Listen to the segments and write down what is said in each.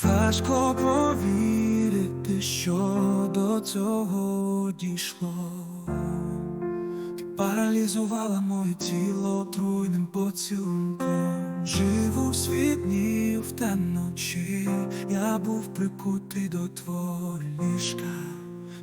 Важко повірити, що до цього дійшло. Ти паралізувала моє тіло отруйним поцілунком. Живу в світ днів та ночі, я був прикутий до твого ліжка.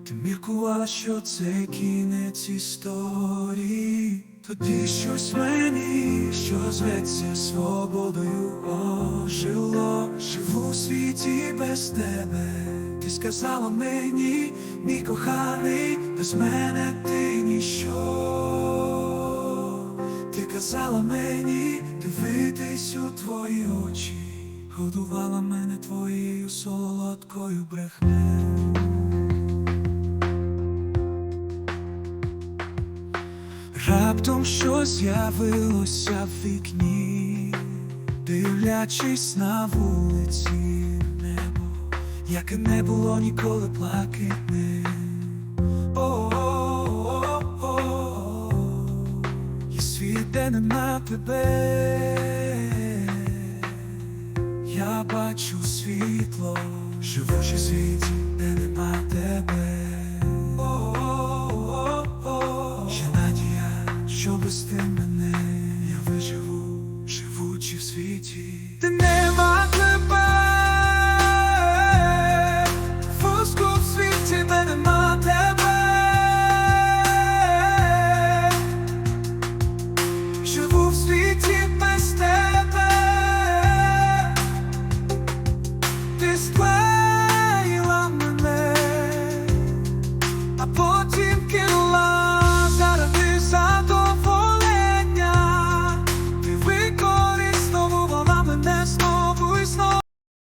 Ти міркувала, що це кінець історії. Тоді щось мені, що зветься свободою, ожило. Живу світі без тебе. Ти сказала мені, мій коханий, без мене ти ніщо. Ти казала мені дивитись у твої очі, годувала мене твоєю солодкою брехнею. Раптом щось з'явилося в вікні, дивлячись на вулиці яке не було ніколи плакитне. О, -о, -о, -о, -о, -о. І світ, де нема тебе, я бачу світло, живучи світі, де нема тебе. О, -о, -о, -о, надія, що без ти мене я виживу, живучи в світі, де нема. just where you are. I put you.